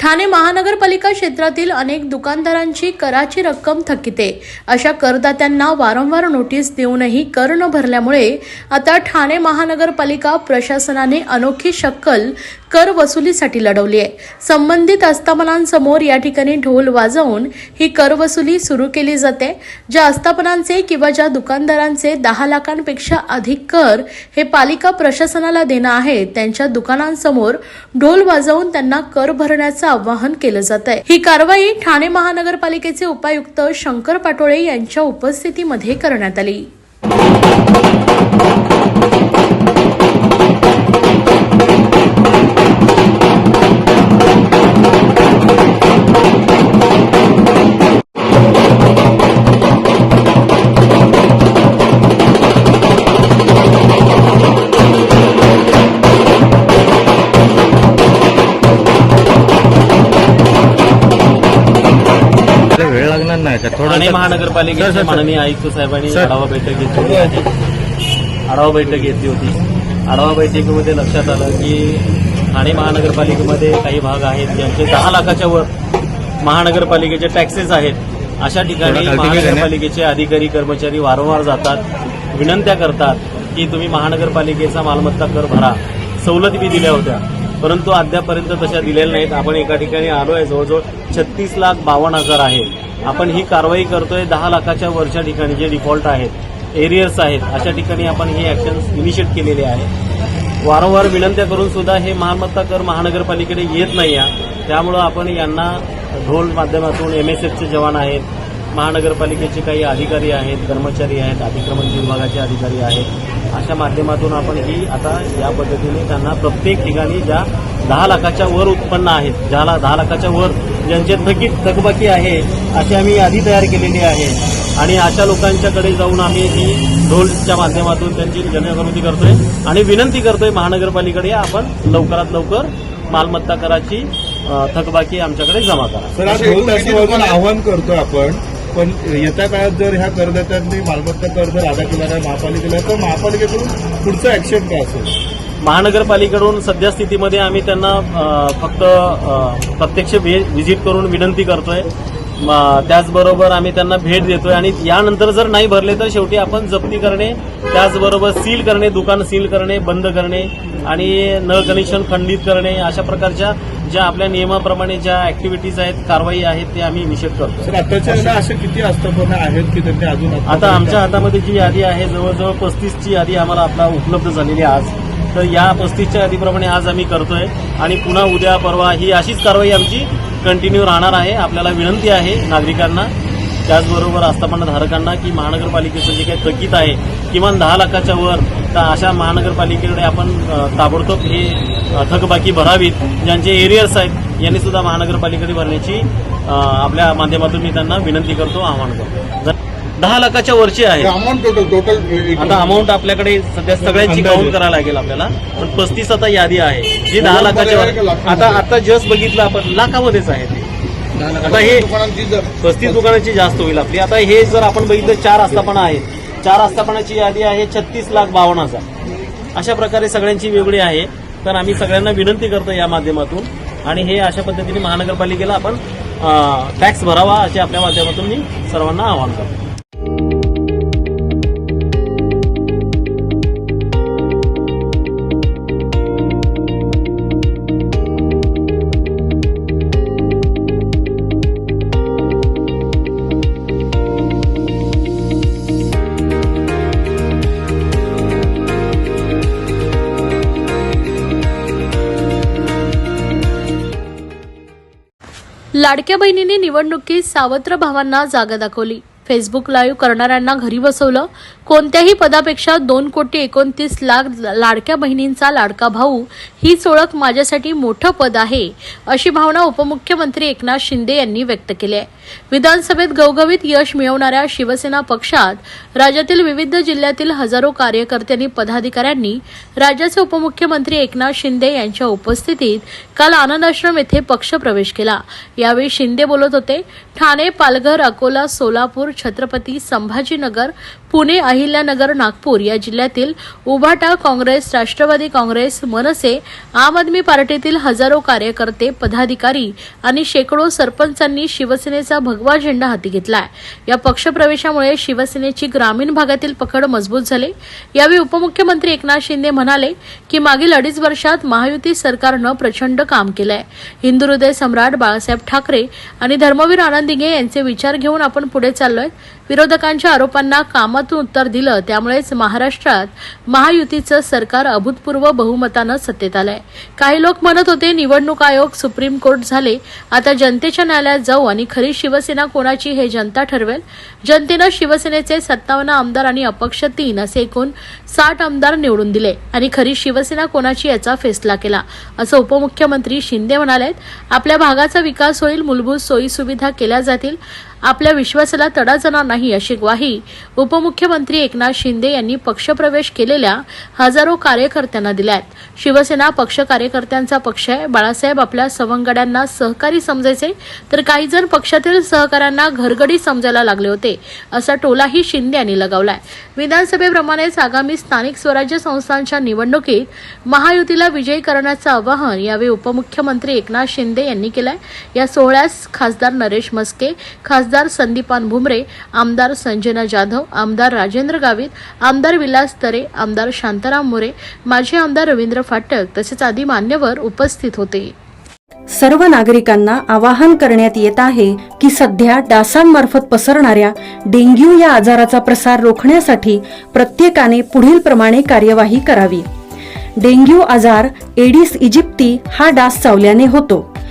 ठाणे महानगरपालिका क्षेत्रातील अनेक दुकानदारांची कराची रक्कम थकीते. अशा करदात्यांना वारंवार नोटीस देऊनही कर न भरल्यामुळे आता ठाणे महानगरपालिका प्रशासनाने अनोखी शक्कल कर वसुलीसाठी लढवली आहे संबंधित आस्थापनांसमोर या ठिकाणी ढोल वाजवून ही कर वसुली सुरू केली जाते. ज्या आस्थापनांचे किंवा ज्या दुकानदारांचे दहा लाखांपेक्षा अधिक कर हे पालिका प्रशासनाला देणं आहे त्यांच्या दुकानांसमोर ढोल वाजवून त्यांना कर भरण्याचा आवाहन केलं जात आहे. ही कारवाई ठाणे महानगरपालिकेचे उपायुक्त शंकर पाटोळे यांच्या उपस्थितीमध्ये करण्यात आली. नाही का ठाणे थोडं महानगरपालिकेचे माननीय आयुक्त साहेबांनी. आढावा बैठक घेतली होती. आढावा बैठक घेतली होती. आढावा बैठकीमध्ये लक्षात आलं की ठाणे महानगरपालिकेमध्ये काही भाग आहेत ज्यांचे दहा लाखाच्या वर महानगरपालिकेचे टॅक्सेस आहेत. अशा ठिकाणी? महानगरपालिकेचे अधिकारी कर्मचारी वारंवार जातात विनंत्या करतात की तुम्ही महानगरपालिकेचा मालमत्ता कर भरा. सवलती बी दिल्या होत्या. परंतु अद्यापर्यंत तशा दिलेल्या नाहीत. आपण एका ठिकाणी आलोय जवळजवळ छत्तीस लाख बावन्न हजार आहे. आपण ही कारवाई करतोय दहा लाखाच्या वरच्या ठिकाणी जे डिफॉल्ट आहेत एरियर्स आहेत अशा ठिकाणी आपण हे ऍक्शन इनिशिएट केलेले आहे. वारंवार विनंत्या करून सुद्धा हे मालमत्ता कर महानगरपालिकेकडे येत नाही आहे. त्यामुळं आपण यांना ढोल माध्यमातून एमएसएफचे जवान आहेत महानगरपालिकेचे काही अधिकारी आहेत कर्मचारी आहेत अतिक्रमण विभागाचे अधिकारी आहेत अशा माध्यमातून आपण ही आता या पद्धतीने त्यांना प्रत्येक ठिकाणी ज्या दहा लाखाच्या वर उत्पन्न आहेत ज्याला दहा लाखाच्या वर ज्यांचे थकीत थकबाकी आहे अशी आम्ही यादी तयार केलेली आहे. आणि अशा लोकांच्याकडे जाऊन आम्ही ही ढोलच्या माध्यमातून त्यांची जनजागृती करतोय आणि विनंती करतोय महानगरपालिकेकडे आपण लवकरात लवकर मालमत्ता कराची थकबाकी आमच्याकडे जमा करा. सर आज ढोल ताशावाजून आव्हान करतो आपण पण येत्या काळात जर ह्या करदात्यांनी मालमत्ता कर जर अदा केला नाही महापालिकेला तर महापालिकेकडून पुढचं ऍक्शन काय असेल? महानगरपालिकेकडून सध्या स्थितीमध्ये आम्ही त्यांना फक्त प्रत्यक्ष व्हि- व्हिजिट करून विनंती करतोय. त्याचबरोबर आम्ही त्यांना भेट देतोय आणि यानंतर जर नाही भरले तर शेवटी आपण जप्ती करणे त्याचबरोबर सील करणे दुकान सील करणे बंद करणे आणि नळ कनेक्शन खंडित करणे अशा प्रकारच्या ज्या आपल्या नियमाप्रमाणे ज्या ऍक्टिव्हिटीज आहेत कारवाई आहेत ते आम्ही निषेध करतो असे किती आस्थापना आहेत की त्यांनी अजून आता आमच्या हातामध्ये जी यादी आहे जवळजवळ पस्तीसची यादी आम्हाला आपला उपलब्ध झालेली आज. तर या पस्तीसच्या यादीप्रमाणे आज आम्ही करतोय. आणि पुन्हा उद्या परवा ही अशीच कारवाई आमची कंटिन्यू राहणार आहे. आपल्याला विनंती आहे नागरिकांना. त्याचबरोबर आस्थापनाधारकांना की महानगरपालिकेचं जे काही थकीत आहे किमान दहा लाखाच्या वर तर अशा महानगरपालिकेकडे आपण ताबडतोब हे थकबाकी भरावीत. ज्यांचे एरियर्स आहेत यांनी सुद्धा महानगरपालिकेकडे भरण्याची आपल्या माध्यमातून मी त्यांना विनंती करतो आवाहन करतो. जर दहा लाखाच्या वरची आहे. अमाऊंट टोटल टोटल आता अमाऊंट आपल्याकडे सध्या सगळ्यांची. काउंट करायला लागेल आपल्याला. पण पस्तीस आता यादी आहे. जी दहा लाखाच्या वर आता आता जस्ट बघितलं आपण लाखामध्येच आहे ते. आता हे पस्तीस दुकानाची जास्त होईल आपली. आता हे जर आपण बघितलं चार आस्थापना आहेत. चार आस्थापनाची यादी आहे छत्तीस लाख बावन्न हजार अशा प्रकारे सगळ्यांची वेगळी आहे. तर आम्ही सगळ्यांना विनंती करतो या माध्यमातून. आणि हे अशा पद्धतीने महानगरपालिकेला आपण टॅक्स भरावा असे आपल्या माध्यमातून मी सर्वांना आवाहन करतो. लाडक्या बहिणींनी निवडणुकीत सावत्र भावांना जागा दाखवली. फेसबुक लाईव्ह करणाऱ्यांना घरी बसवलं. कोणत्याही पदापेक्षा दोन कोटी एकोणतीस लाख लाडक्या बहिणींचा लाडका भाऊ हीच ओळख माझ्यासाठी मोठं पद आहे अशी भावना उपमुख्यमंत्री एकनाथ शिंदे यांनी व्यक्त केली आहे. विधानसभेत गवगवीत यश मिळवणाऱ्या शिवसेना पक्षात राज्यातील विविध जिल्ह्यातील हजारो कार्यकर्त्यांनी पदाधिकाऱ्यांनी राज्याचे उपमुख्यमंत्री एकनाथ शिंदे यांच्या उपस्थितीत काल आनंदाश्रम येथे येथे पक्षप्रवेश केला. यावेळी शिंदे बोलत होते ठाणे पालघर अकोला सोलापूर छत्रपती संभाजीनगर पुणे अहिल्यानगर नागपूर या जिल्ह्यातील उभाटा काँग्रेस राष्ट्रवादी काँग्रेस मनसे आम आदमी पार्टीतील हजारो कार्यकर्ते पदाधिकारी आणि शेकडो सरपंचांनी शिवसेनेचा भगवा झेंडा हाती घेतलाय. या पक्षप्रवेशामुळे शिवसेनेची ग्रामीण भागातील पकड मजबूत झाली. यावेळी उपमुख्यमंत्री एकनाथ शिंदे म्हणाले की मागील अडीच वर्षात महायुती सरकारनं प्रचंड काम केलंय. हिंदू हृदय सम्राट बाळासाहेब ठाकरे आणि धर्मवीर आनंदिंगे यांचे विचार घेऊन आपण पुढे चाललोय. विरोधकांच्या आरोपांना कामातून उत्तर दिलं त्यामुळेच महाराष्ट्रात महायुतीचं सरकार अभूतपूर्व बहुमतानं सत्तेत आलंय. काही लोक म्हणत होते निवडणूक आयोग सुप्रीम कोर्ट झाले आता जनतेच्या न्यायालयात जाऊ आणि खरी शिवसेना कोणाची हे जनता ठरवेल? जनतेनं शिवसेनेचे सत्तावन्न आमदार आणि अपक्ष तीन असे एकूण साठ आमदार निवडून दिले आणि खरी शिवसेना कोणाची याचा फैसला केला असं उपमुख्यमंत्री शिंदे म्हणाले आपल्या भागाचा विकास होईल मूलभूत सोयी सुविधा केल्या जातील आपल्या विश्वासाला तडा जाणार नाही अशी ग्वाही उपमुख्यमंत्री एकनाथ शिंदे यांनी पक्षप्रवेश केलेल्या हजारो कार्यकर्त्यांना दिल्यात. शिवसेना पक्ष कार्यकर्त्यांचा पक्ष आहे. बाळासाहेब आपल्या सवंगड्यांना सहकारी समजायचे तर काही जण पक्षातील सहकाऱ्यांना घरगडी समजायला लागले होते असा टोलाही शिंदे यांनी लगावलाय. विधानसभेप्रमाणेच आगामी स्थानिक स्वराज्य संस्थांच्या निवडणुकीत महायुतीला विजयी करण्याचं आवाहन यावेळी उपमुख्यमंत्री एकनाथ शिंदे यांनी केलंय. या सोहळ्यास खासदार नरेश मस्के खासदार संदीपान भुमरे आमदार संजना जाधव आमदार राजेंद्र गावित आमदार विलास तरे आमदार शांताराम मोरे माजी आमदार रवींद्र फाटक तसेच आदी मान्यवर उपस्थित होते. सर्व नागरिकांना आवाहन करण्यात येत आहे की सध्या डासांमार्फत पसरणाऱ्या डेंग्यू या आजाराचा प्रसार रोखण्यासाठी प्रत्येकाने पुढील प्रमाणे कार्यवाही करावी. डेंग्यू आजार एडिस इजिप्ती हा डास चावल्याने होतो.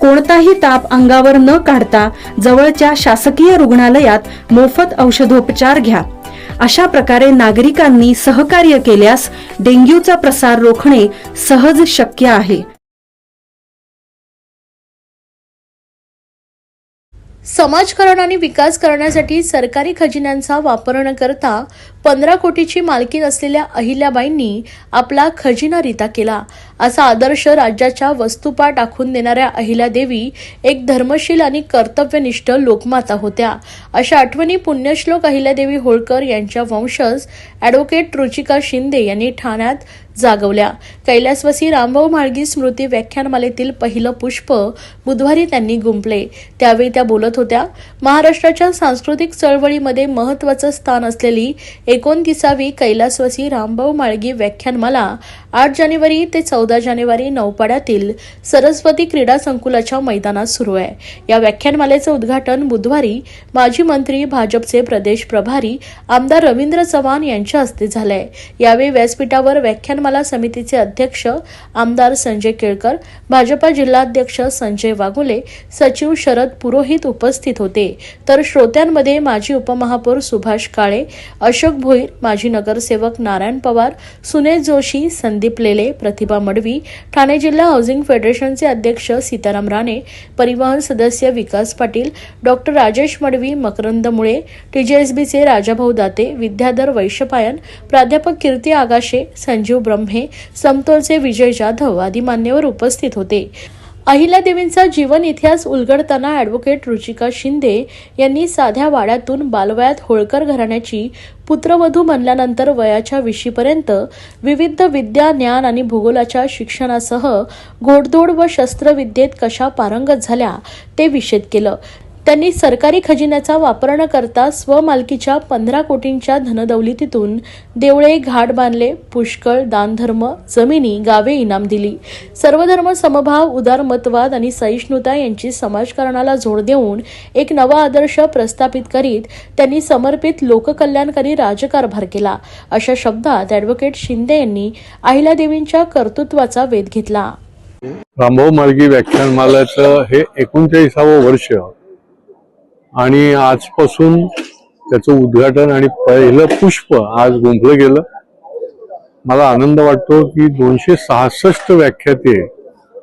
कोणताही ताप अंगावर न काढता जवळच्या शासकीय रुग्णालयात मोफत औषधोपचार घ्या. अशा प्रकारे नागरिकांनी सहकार्य केल्यास डेंग्यूचा प्रसार रोखणे सहज शक्य आहे. समाजकारण आणि विकास करण्यासाठी सरकारी खजिन्यांचा वापर न करता पंधरा कोटीची मालकी असलेल्या अहिल्याबाईंनी आपला खजिना रिता केला. असा आदर्श राज्याच्या वस्तुपा टाकून देणाऱ्या अहिल्यादेवी एक धर्मशील आणि कर्तव्यनिष्ठ लोकमाता होत्या. अशा आठवणी पुण्यश्लोक अहिल्यादेवी होळकर यांच्या वंशज अॅडव्होकेट रुचिका शिंदे यांनी ठाण्यात जागवल्या. कैलासवासी रामभाऊ म्हाळगी स्मृती व्याख्यानमालेतील पहिलं पुष्प बुधवारी त्यांनी गुंपले. त्यावेळी त्या बोलत होत्या महाराष्ट्राच्या सांस्कृतिक चळवळीमध्ये महत्वाचं स्थान असलेली एकोणतीसावी कैलासवासी रामभाऊ माळगी व्याख्यानमाला आठ जानेवारी ते चौदा जानेवारी नौपाड्यातील सरस्वती क्रीडा संकुलाच्या मैदानात सुरू आहे. या व्याख्यानमालेचं उद्घाटन बुधवारी माजी मंत्री भाजपचे प्रदेश प्रभारी आमदार रवींद्र चव्हाण यांच्या हस्ते झालंय. यावेळी व्यासपीठावर व्याख्यानमाला समितीचे अध्यक्ष आमदार संजय केळकर भाजपा जिल्हाध्यक्ष संजय वाघुले सचिव शरद पुरोहित उपस्थित होते. तर श्रोत्यांमध्ये माजी उपमहापौर सुभाष काळे अशोक भोईर माजी नगरसेवक नारायण पवार सुनेश जोशी संदीप लेले प्रतिभा मडवी ठाणे जिल्हा हाऊसिंग फेडरेशनचे अध्यक्ष सीताराम राणे परिवहन सदस्य विकास पाटील डॉक्टर राजेश मडवी मकरंद मुळे टीजेएसबीचे राजाभाऊ दाते विद्याधर वैशपायन प्राध्यापक कीर्ती आगाशे संजीव ब्रह्मे समतोलचे विजय जाधव आदी मान्यवर उपस्थित होते. अहिल्यादेवींचा जीवन इतिहास उलगडताना ॲडव्होकेट रुचिका शिंदे यांनी साध्या वाड्यातून बालवयात होळकर घराण्याची पुत्रवधू बनल्यानंतर वयाच्या विशीपर्यंत विविध विद्या ज्ञान आणि भूगोलाच्या शिक्षणासह घोडदौड व शस्त्रविद्येत कशा पारंगत झाल्या ते विषद केलं. त्यांनी सरकारी खजिन्याचा वापर न करता स्वमालकीच्या पंधरा कोटींच्या धनदौलतीतून देवळे घाट बांधले पुष्कळ दानधर्म जमिनी गावे इनाम दिली. सर्वधर्म समभाव उदारमतवाद आणि सहिष्णुता यांची समाजकारणाला जोड देऊन एक नवा आदर्श प्रस्थापित करीत त्यांनी समर्पित लोककल्याणकारी राजकारभार केला. अशा शब्दात ॲडव्होकेट शिंदे यांनी अहिल्यादेवींच्या कर्तृत्वाचा वेध घेतला. रामभाऊ मार्गी व्याख्यानमालाचं हे एकोणचाळीसावं वर्ष आणि आजपासून त्याचं उद्घाटन आणि पहिलं पुष्प आज गुंफलं गेलं. मला आनंद वाटतो की दोनशे सहासष्ट व्याख्याते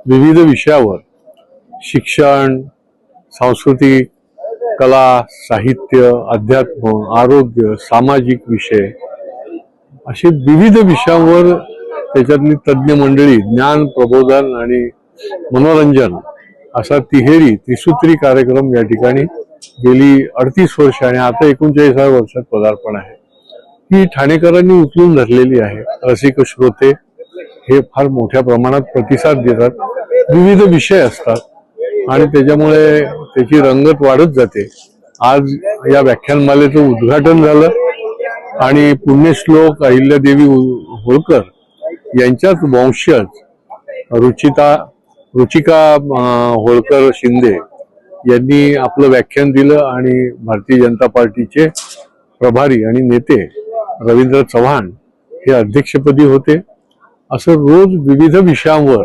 विविध विषयावर शिक्षण सांस्कृतिक कला साहित्य अध्यात्म आरोग्य सामाजिक विषय असे विविध विषयांवर त्याच्यातली तज्ज्ञ मंडळी ज्ञान प्रबोधन आणि मनोरंजन असा तिहेरी त्रिसूत्री कार्यक्रम या ठिकाणी गेली अडतीस वर्ष आणि आता एकोणचाळीसाव्या वर्षात पदार्पण आहे. ही ठाणेकरांनी उचलून धरलेली आहे. रसिक श्रोते हे फार मोठ्या प्रमाणात प्रतिसाद देतात. विविध विषय असतात. आणि त्याच्यामुळे त्याची रंगत वाढत जाते. आज या व्याख्यानमालेचं उद्घाटन झालं आणि पुण्यश्लोक अहिल्यादेवी होळकर यांच्याच वंशज रुचिता रुचिका होळकर शिंदे यांनी आपलं व्याख्यान दिलं आणि भारतीय जनता पार्टीचे प्रभारी आणि नेते रवींद्र चव्हाण हे अध्यक्षपदी होते. असं रोज विविध विषयांवर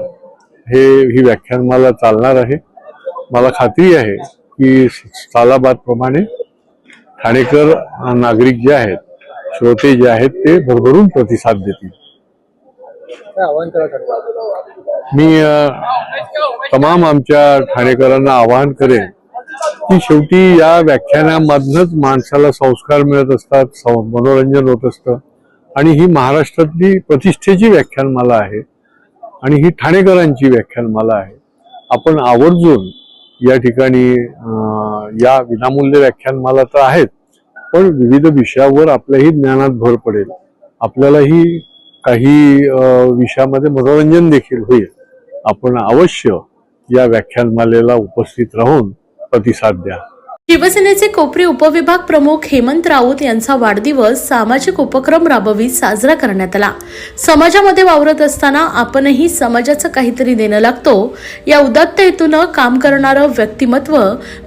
हे ही व्याख्यानमाला चालणार आहे. मला खात्री आहे की सालाबादप्रमाणे ठाणेकर नागरिक जे आहेत श्रोते जे आहेत ते भरभरून प्रतिसाद देतील. मी तमाम आमच्या ठाणेकरांना आवाहन करेन की शेवटी या व्याख्यानामधनच माणसाला संस्कार मिळत असतात मनोरंजन होत असतं. आणि ही महाराष्ट्रातली प्रतिष्ठेची व्याख्यानमाला आहे आणि ही ठाणेकरांची व्याख्यानमाला आहे. आपण आवर्जून या ठिकाणी या विनामूल्य व्याख्यानमाला तर आहेत पण विविध विषयावर आपल्याही ज्ञानात भर पडेल. आपल्यालाही काही विषयामध्ये मनोरंजन देखील होईल. आपण अवश्य या व्याख्यानमालेला उपस्थित राहून प्रतिसाद द्या. शिवसेनेचे कोपरी उपविभाग प्रमुख हेमंत राऊत यांचा वाढदिवस सामाजिक उपक्रम राबवीत साजरा करण्यात आला. समाजामध्ये वावरत असताना आपणही समाजाचं काहीतरी देणं लागतो. या उदात्त हेतूनं काम करणारं व्यक्तिमत्व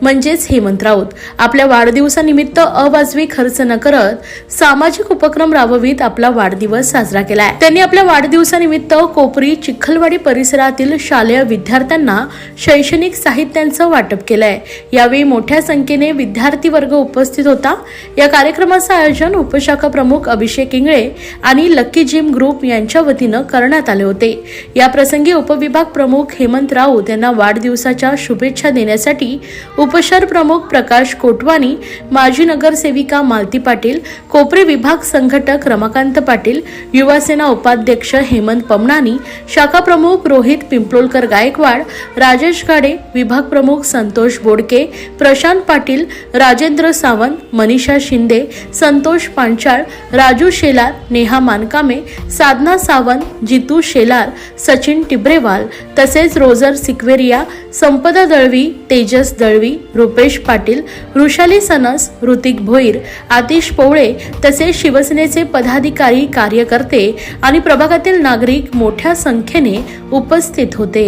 म्हणजेच हेमंत राऊत. आपल्या वाढदिवसानिमित्त अवाजवी खर्च न करत सामाजिक उपक्रम राबवीत आपला वाढदिवस साजरा केलाय. त्यांनी आपल्या वाढदिवसानिमित्त कोपरी चिखलवाडी परिसरातील शालेय विद्यार्थ्यांना शैक्षणिक साहित्यांचं वाटप केलंय. यावेळी मोठ्या संख्येने विद्यार्थी वर्ग उपस्थित होता. या कार्यक्रमाचं आयोजन उपशाखा प्रमुख अभिषेक इंगळे आणि लक्की जिम ग्रुप यांच्या वतीनं करण्यात आले होते. या प्रसंगी उपविभाग प्रमुख हेमंत राऊत यांना वाढदिवसाच्या शुभेच्छा देण्यासाठी उपशहर प्रमुख प्रकाश कोटवानी माजी नगरसेविका मालती पाटील कोपरे विभाग संघटक रमाकांत पाटील युवासेना उपाध्यक्ष हेमंत पमनानी शाखा प्रमुख रोहित पिंपलोलकर गायकवाड राजेश गाडे विभाग प्रमुख संतोष बोडके प्रशांत पाटील पाटील राजेंद्र सावंत मनीषा शिंदे संतोष पांचाळ राजू शेलार नेहा मानकामे साधना सावंत जितू शेलार सचिन टिब्रेवाल तसेच रोजर सिक्वेरिया संपदा दळवी तेजस दळवी रुपेश पाटील वृषाली सनस ऋतिक भोईर आतिश पोवळे तसेच शिवसेनेचे पदाधिकारी कार्यकर्ते आणि प्रभागातील नागरिक मोठ्या संख्येने उपस्थित होते.